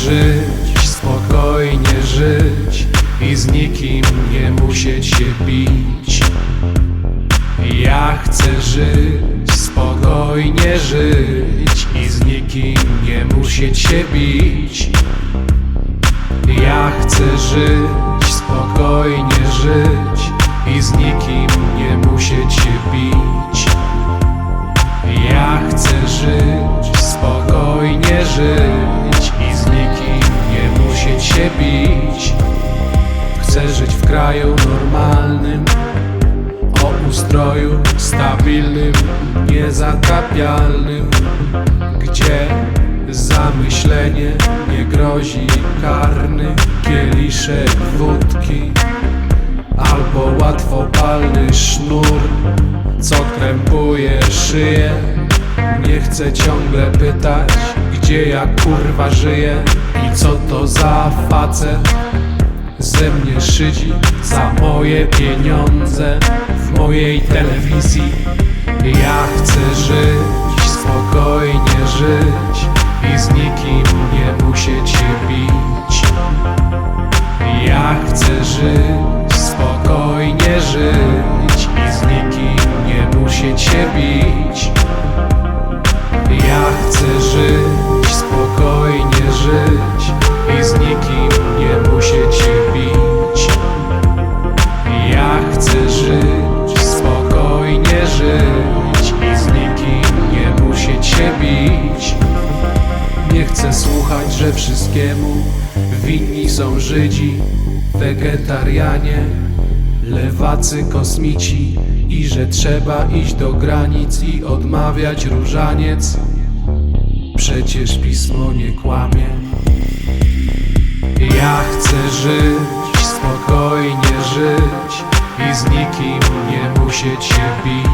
żyć, spokojnie żyć i z nikim nie musieć się bić. Ja chcę żyć, spokojnie żyć i z nikim nie musieć się bić. Ja chcę żyć, spokojnie żyć i z nikim nie musieć się bić. Ja chcę żyć, spokojnie żyć kraju normalnym, o ustroju stabilnym, niezatapialnym, gdzie zamyślenie nie grozi karny kieliszek wódki albo łatwopalny sznur, co krępuje szyję. Nie chcę ciągle pytać, gdzie ja kurwa żyję i co to za facet ze mnie szydzi za moje pieniądze w mojej telewizji. Ja chcę żyć, spokojnie żyć i z nikim nie musieć się bić. Ja chcę żyć, spokojnie żyć i z nikim nie musieć się bić. Ja chcę że wszystkiemu winni są Żydzi, wegetarianie, lewacy kosmici i że trzeba iść do granic i odmawiać różaniec. Przecież pismo nie kłamie. Ja chcę żyć, spokojnie żyć i z nikim nie musieć się bić.